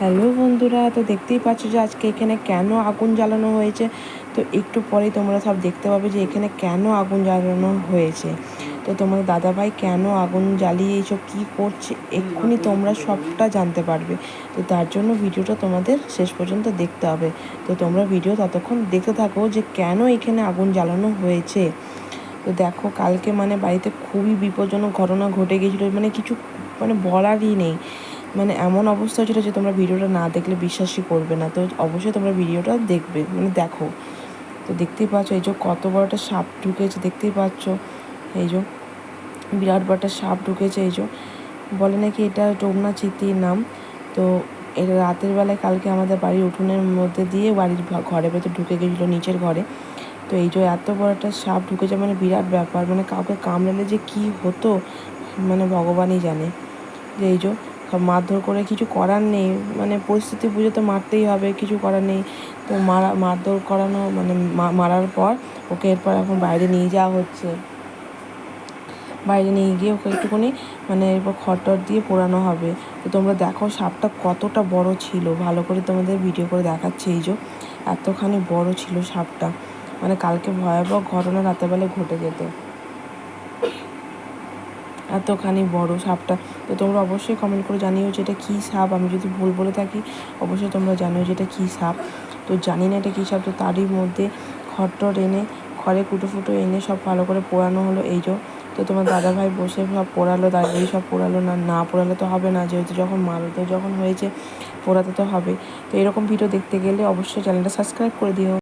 Hello বন্ধুরা, তো দেখতেই পাচ্ছ যে আজকে এখানে কেন আগুন জ্বালানো হয়েছে? তো একটু পরেই তোমরা সব দেখতে পাবে যে এখানে কেন আগুন জ্বালানো হয়েছে। তো তোমাদের দাদাভাই কেন আগুন জ্বালিয়ে এইসব কী করছে, এক্ষুনি তোমরা সবটা জানতে পারবে। তো তার জন্য ভিডিওটা তোমাদের শেষ পর্যন্ত দেখতে হবে। তো তোমরা ভিডিও ততক্ষণ দেখতে থাকো যে কেন এখানে আগুন জ্বালানো হয়েছে। তো দেখো, কালকে মানে বাড়িতে খুবই বিপজ্জনক ঘটনা ঘটে গিয়েছিল মানে কিছু মানে বলারই নেই। মানে এমন অবস্থা হয়েছিল যে তোমরা ভিডিওটা না দেখলে বিশ্বাসই করবে না। তো অবশ্যই তোমরা ভিডিওটা দেখবে মানে দেখো। তো দেখতেই পাচ্ছ, এই যে কত বড় একটা সাপ ঢুকেছে, দেখতেই পাচ্ছ। এই যে বিরাট বড় একটা সাপ ঢুকেছে, এই যে। বলে নাকি এটা টোমনা চিতির নাম। তো এটা রাতের বেলায় কালকে আমাদের বাড়ির উঠোনের মধ্যে দিয়ে বাড়ির ঘরে ভেতর ঢুকে গেছিল, নিচের ঘরে। তো এই যে এত বড় একটা সাপ ঢুকেছে মানে বিরাট ব্যাপার। মানে কাউকে কামড়ালে যে কি হতো মানে ভগবানই জানে। যে এই যে সব মারধর করে কিছু করার নেই। মানে পরিস্থিতি বুঝে তো মারতেই হবে, কিছু করার নেই। তো মারা, মারধর করানো মানে মারার পর ওকে এরপর এখন বাইরে নিয়ে যাওয়া হচ্ছে। বাইরে নিয়ে গিয়ে ওকে একটুখানি মানে এরপর খটর দিয়ে পোড়ানো হবে। তো তোমরা দেখো সাপটা কতটা বড় ছিল। ভালো করে তোমাদের ভিডিও করে দেখাচ্ছে এই যে, এতখানি বড় ছিল সাপটা। মানে কালকে ভয়াবহ ঘটনা রাতেরবেলা ঘটে যেত। এতখানি বড় সাপটা। তো তোমরা অবশ্যই কমেন্ট করে জানিও যে এটা কী সাপ। আমি যদি ভুল বলে থাকি, অবশ্যই তোমরা জানিও যে এটা কী সাপ। তো জানি না এটা কী সাপ। তো তারই মধ্যে খড়টর এনে, খড়ে কুটো ফুটো এনে সব ভালো করে পোড়ানো হলো এই যে। তো তোমার দাদাভাই বসে সব পোড়ালো এই সব পোড়ালো না না পোড়ালে তো হবে না। যেহেতু যখন মারতে যখন হয়েছে, পোড়াতে তো হবে। তো এরকম ভিডিও দেখতে গেলে অবশ্যই চ্যানেলটা সাবস্ক্রাইব করে দিও।